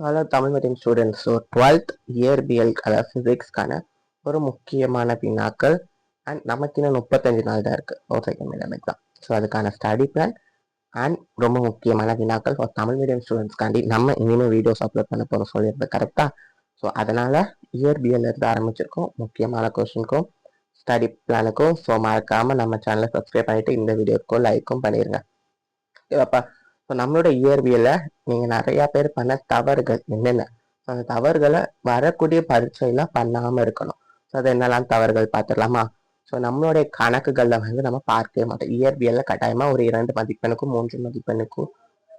Hello Tamil medium students so twelfth இயற்பியல் கலர் ஃபிசிக்ஸ்க்கான ஒரு முக்கியமான வினாக்கள் அண்ட் நமக்கு இன்னும் முப்பத்தஞ்சு நாள் தான் இருக்குது ஒரு செகண்ட் மீடியம் எக்ஸாம் ஸோ அதுக்கான ஸ்டடி பிளான் அண்ட் ரொம்ப முக்கியமான வினாக்கள் ஃபார் தமிழ் மீடியம் ஸ்டூடெண்ட்ஸ்க்காண்டி நம்ம இனிமேல் வீடியோஸ் அப்லோட் பண்ண போகிறோம் சொல்லியிருந்தது கரெக்டாக ஸோ அதனால் இயற்பியல் இருந்து ஆரம்பிச்சிருக்கோம். முக்கியமான கொஷினுக்கும் ஸ்டடி பிளானுக்கும் ஸோ மறக்காமல் நம்ம சேனலை சப்ஸ்கிரைப் பண்ணிவிட்டு இந்த வீடியோக்கும் லைக்கும் பண்ணிடுங்க ஓகேவாப்பா ஸோ நம்மளோட இயற்பியலை நீங்கள் நிறையா பேர் பண்ண தவறுகள் என்னென்ன? ஸோ அந்த தவறுகளை வரக்கூடிய பரீட்சையில பண்ணாமல் இருக்கணும். ஸோ அது என்னெல்லாம் தவறுகள் பார்த்துடலாமா? ஸோ நம்மளுடைய கணக்குகளில் வந்து நம்ம பார்க்கவே மாட்டோம். இயற்பியல்ல கட்டாயமாக ஒரு இரண்டு மதிப்பெண்ணுக்கும் மூன்று மதிப்பெண்ணுக்கும்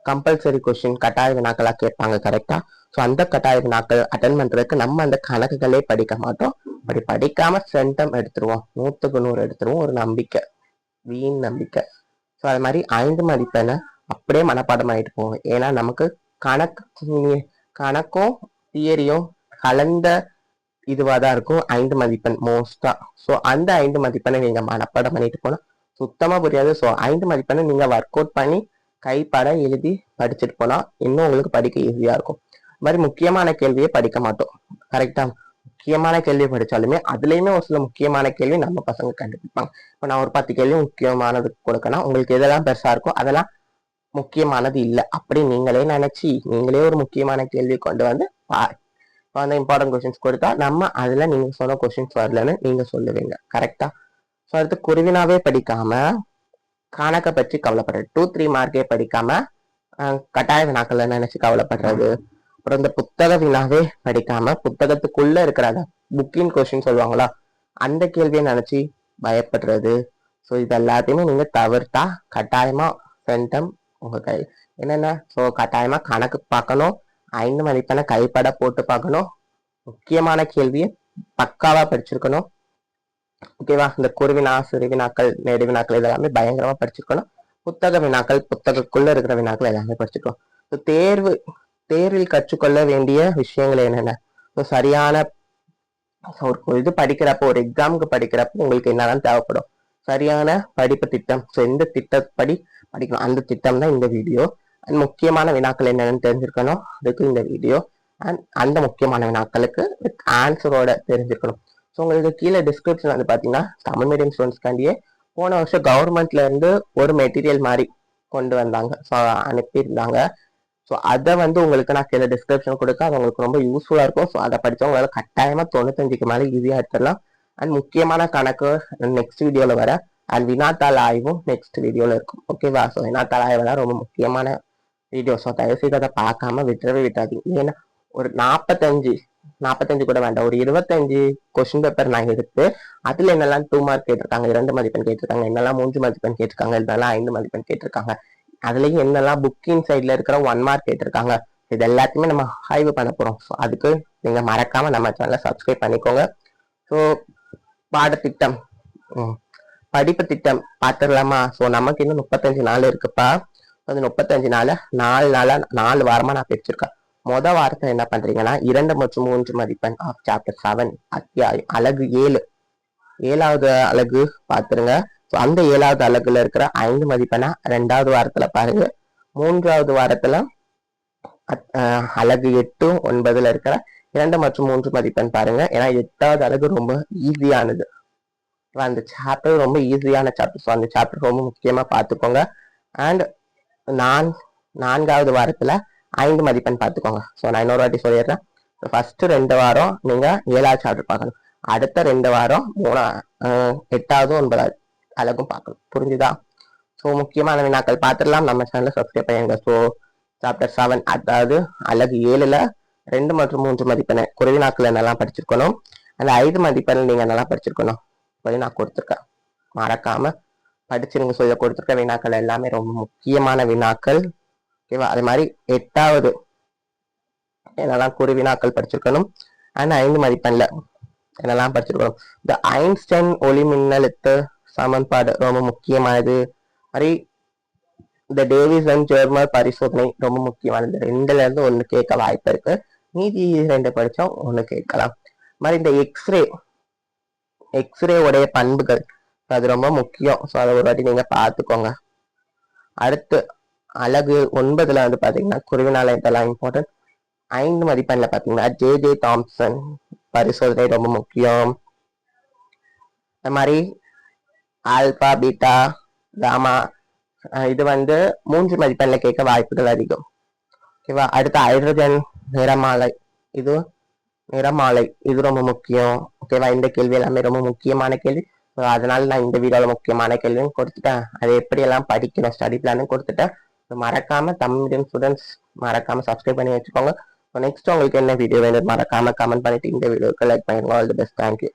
கம்பல்சரி கொஷின் கட்டாய வினாக்களாக கேட்பாங்க கரெக்டாக ஸோ அந்த கட்டாய வினாக்கள் அட்டன் பண்ணுறதுக்கு நம்ம அந்த கணக்குகளே படிக்க மாட்டோம். அப்படி படிக்காம சென்டம் எடுத்துருவோம். நூற்றுக்கு நூறு எடுத்துருவோம். ஒரு நம்பிக்கை. வீண் நம்பிக்கை. ஸோ அது மாதிரி ஐந்து மதிப்பெண்ணை அப்படியே மனப்பாடம் ஆகிட்டு போவோம் ஏன்னா நமக்கு கணக்கு கணக்கும் தியரியும் கலந்த இதுவாக தான் இருக்கும். ஐந்து மதிப்பெண் மோஸ்டா ஸோ அந்த ஐந்து மதிப்பெண்ணை நீங்கள் மனப்பாடம் பண்ணிட்டு போனால் சுத்தமாக புரியாது. ஸோ ஐந்து மதிப்பெண்ணை நீங்கள் ஒர்க் அவுட் பண்ணி கைப்பட எழுதி படிச்சுட்டு போனால் இன்னும் உங்களுக்கு படிக்க ஈஸியாக இருக்கும். இது மாதிரி முக்கியமான கேள்வியை படிக்க மாட்டோம். கரெக்டாக முக்கியமான கேள்வி படித்தாலுமே அதுலேயுமே ஒரு சில முக்கியமான கேள்வி நம்ம பசங்க கண்டுபிடிப்பாங்க. இப்போ நான் ஒரு பத்து கேள்வி முக்கியமானது கொடுக்கணும் உங்களுக்கு எதெல்லாம் பெருசாக இருக்கோ அதெல்லாம் முக்கியமானது இல்லை. அப்படி நீங்களே நினைச்சு நீங்களே ஒரு முக்கியமான கேள்வி கொண்டு வந்து அந்த இம்பார்ட்டன்ட் கொஸ்டின்ஸ் கொடுத்தா நம்ம அதுல நீங்க சொன்ன கொஸ்டின்ஸ் வரலன்னு நீங்க சொல்லுவீங்க. கரெக்டா ஸோ அடுத்து குருவினாவே படிக்காம கணக்கை பற்றி கவலைப்படுறது. டூ த்ரீ மார்க்கே படிக்காம கட்டாய வினாக்களை நினைச்சு கவலைப்படுறது. அப்புறம் இந்த புத்தக வினாவே படிக்காம புத்தகத்துக்குள்ள இருக்கிற புக்கின் கொஸ்டின் சொல்லுவாங்களா? அந்த கேள்வியை நினைச்சு பயப்படுறது. ஸோ இது எல்லாத்தையுமே நீங்க தவிர்த்தா கட்டாயமா சென்டம் உங்க கை என்னென்ன? ஸோ கட்டாயமா கணக்கு பார்க்கணும். ஐந்து மதிப்பெண்ணை கைப்பட போட்டு பார்க்கணும். முக்கியமான கேள்வியை பக்காவா படிச்சிருக்கணும். ஓகேவா இந்த குருவினா சிறுவினாக்கள் நெடுவினாக்கள் இதெல்லாமே பயங்கரமா படிச்சிருக்கணும். புத்தக வினாக்கள் புத்தகக்குள்ள இருக்கிற வினாக்கள் எல்லாமே படிச்சிருக்கணும். ஸோ தேர்வு தேர்வில் கற்றுக்கொள்ள வேண்டிய விஷயங்கள் என்னென்ன? ஸோ சரியான ஒரு இது படிக்கிறப்போ ஒரு எக்ஸாமுக்கு படிக்கிறப்போ உங்களுக்கு என்னெல்லாம் தேவைப்படும்? சரியான படிப்பு திட்டம் ஸோ எந்த திட்டப்படி படிக்கணும் அந்த திட்டம் தான் இந்த வீடியோ. அண்ட் முக்கியமான வினாக்கள் என்னென்னு தெரிஞ்சிருக்கணும். அதுக்கு இந்த வீடியோ. அண்ட் அந்த முக்கியமான வினாக்களுக்கு வித் ஆன்சரோட தெரிஞ்சிருக்கணும். ஸோ உங்களுக்கு கீழே டிஸ்கிரிப்ஷன் வந்து பார்த்தீங்கன்னா தமிழ் மீடியம் ஸ்டூடெண்ட்ஸ்க்காண்டியே போன வருஷம் கவர்மெண்ட்ல இருந்து ஒரு மெட்டீரியல் மாதிரி கொண்டு வந்தாங்க. ஸோ அனுப்பியிருந்தாங்க. ஸோ அதை வந்து உங்களுக்கு நான் கீழே டிஸ்கிரிப்ஷன் கொடுக்க அது உங்களுக்கு ரொம்ப யூஸ்ஃபுல்லாக இருக்கும். ஸோ அதை படிச்சா உங்களால் கட்டாயமாக தொண்ணூத்தஞ்சுக்கு மேலே ஈஸியாக எடுத்துடலாம். அண்ட் முக்கியமான கணக்கு நெக்ஸ்ட் வீடியோவில் வர அண்ட் வினாத்தாள் ஆய்வும் நெக்ஸ்ட் வீடியோவில் இருக்கும். ஓகேவா ஸோ வினாத்தாள் ஆய்வெல்லாம் ரொம்ப முக்கியமான வீடியோ ஸோ தயவுசெய்து அதை பார்க்காம விட்டுறவே விட்டாதீங்க. ஏன்னா ஒரு நாற்பத்தஞ்சு நாற்பத்தஞ்சு கூட வேண்டாம். ஒரு இருபத்தஞ்சு கொஸ்டின் பேப்பர் நான் எடுத்து அதில் என்னெல்லாம் டூ மார்க் கேட்டிருக்காங்க இரண்டு மதிப்பெண் கேட்டிருக்காங்க என்னெல்லாம் மூன்று மதிப்பெண் கேட்டிருக்காங்க இதெல்லாம் ஐந்து மதிப்பெண் கேட்டிருக்காங்க அதுலேயும் என்னெல்லாம் புக்கிங் சைடில் இருக்கிற ஒன் மார்க் கேட்டிருக்காங்க இது எல்லாத்தையுமே நம்ம ஆய்வு பண்ண போகிறோம் ஸோ அதுக்கு நீங்கள் மறக்காமல் நம்ம சேனலை சப்ஸ்கிரைப் பண்ணிக்கோங்க. ஸோ பாடத்திட்டம். ம், படிப்பு திட்டம் பார்த்துடலாமா? ஸோ நமக்கு இன்னும் முப்பத்தஞ்சு நாள் இருக்குப்பா. அந்த முப்பத்தஞ்சு நாள் நாலு நாளாக நாலு வாரமாக நான் பிரிச்சிருக்கேன் மொத வாரத்தை என்ன பண்றீங்கன்னா இரண்டு மற்றும் மூன்று மதிப்பெண் ஆஃப் சாப்டர் செவன் அத்தியாயம் அழகு ஏழு. ஏழாவது அழகு பார்த்துருங்க. ஸோ அந்த ஏழாவது அழகுல இருக்கிற ஐந்து மதிப்பெண்ணா ரெண்டாவது வாரத்துல பாருங்க. மூன்றாவது வாரத்துல அத்- அழகு எட்டு ஒன்பதுல இருக்கிற இரண்டு மற்றும் மூன்று மதிப்பெண் பாருங்க. ஏன்னா எட்டாவது அழகு ரொம்ப ஈஸியானது அந்த சாப்டர் ரொம்ப ஈஸியான சாப்டர் ஸோ அந்த சாப்டர் ரொம்ப முக்கியமாக பார்த்துக்கோங்க அண்ட் நான் நான்காவது வாரத்தில் ஐந்து மதிப்பெண் பார்த்துக்கோங்க ஸோ நான் இன்னொரு வாட்டி சொல்லிடுறேன். ஃபஸ்ட்டு ரெண்டு வாரம் நீங்கள் ஏழாவது சாப்டர் பார்க்கணும். அடுத்த ரெண்டு வாரம் மூணா எட்டாவது ஒன்பதாவது அழகும் பார்க்கணும். புரிஞ்சுதா? ஸோ முக்கியமான வினாக்கள் பார்த்துடலாம் நம்ம சேனலில் சப்ஸ்கிரைப் பண்ணுங்க. ஸோ சாப்டர் செவன் அதாவது அழகு ஏழில் ரெண்டு மற்றும் மூன்று மதிப்பெண் குறைவினாக்கள் என்னெல்லாம் படிச்சிருக்கணும்? அந்த ஐந்து மதிப்பெண் நீங்கள் நல்லா படிச்சிருக்கணும்? சொல்லி நான் கொடுத்துருக்கேன். மறக்காம படிச்சிருங்க. சொல்லி கொடுத்துருக்க வினாக்கள் எல்லாமே ரொம்ப முக்கியமான வினாக்கள். ஓகேவா? அதே மாதிரி எட்டாவது. என்னெல்லாம் குறு வினாக்கள் படிச்சிருக்கணும்? அண்ட் ஐந்து மதிப்பெண்ல என்னெல்லாம் படிச்சிருக்கணும்? இந்த ஐன்ஸ்டைன் ஒளி மின்னழுத்த சமன்பாடு ரொம்ப முக்கியமானது. மாதிரி இந்த டேவிஸ் அண்ட் ஜெர்மர் பரிசோதனை ரொம்ப முக்கியமானது. ரெண்டுல இருந்து ஒன்று கேட்க வாய்ப்பு இருக்கு. மீதி ரெண்டு படிச்சா ஒன்று கேட்கலாம். இது மாதிரி இந்த எக்ஸ்ரே எக்ஸ்ரே உடைய பண்புகள். அது ரொம்ப முக்கியம். ஸோ அதை ஒரு வாட்டி நீங்கள் பார்த்துக்கோங்க. அடுத்து அழகு ஒன்பதில் வந்து பார்த்தீங்கன்னா குருவினால இதெல்லாம் இம்பார்ட்டன்ட் ஐந்து மதிப்பெண்ணில் பார்த்தீங்கன்னா ஜே ஜே தாம்சன் பரிசோதனை ரொம்ப முக்கியம். இந்த மாதிரி ஆல்பா பீட்டா காமா இது வந்து மூன்று மதிப்பெண்ணில் கேட்க வாய்ப்புகள் அதிகம். ஓகேவா அடுத்து ஹைட்ரஜன் நிறமாலை. இது நிறமாலை. இது ரொம்ப முக்கியம். ஓகேவா இந்த கேள்வி எல்லாமே ரொம்ப முக்கியமான கேள்வி. அதனால நான் இந்த வீடியோவில் முக்கியமான கேள்வியும் கொடுத்துட்டேன். அதை எப்படி எல்லாம் படிக்கணும்? ஸ்டடி பிளானும் கொடுத்துட்டேன். மறக்காம தமிழ் மீடியம் ஸ்டூடெண்ட்ஸ் மறக்காம சப்ஸ்கிரைப் பண்ணி வச்சுக்கோங்க. நெக்ஸ்ட் உங்களுக்கு என்ன வீடியோ வேணும் மறக்காம கமெண்ட் பண்ணிட்டு இந்த வீடியோக்கு லைக் பண்ணிடுங்க ஆல் தி பெஸ்ட் தேங்க்யூ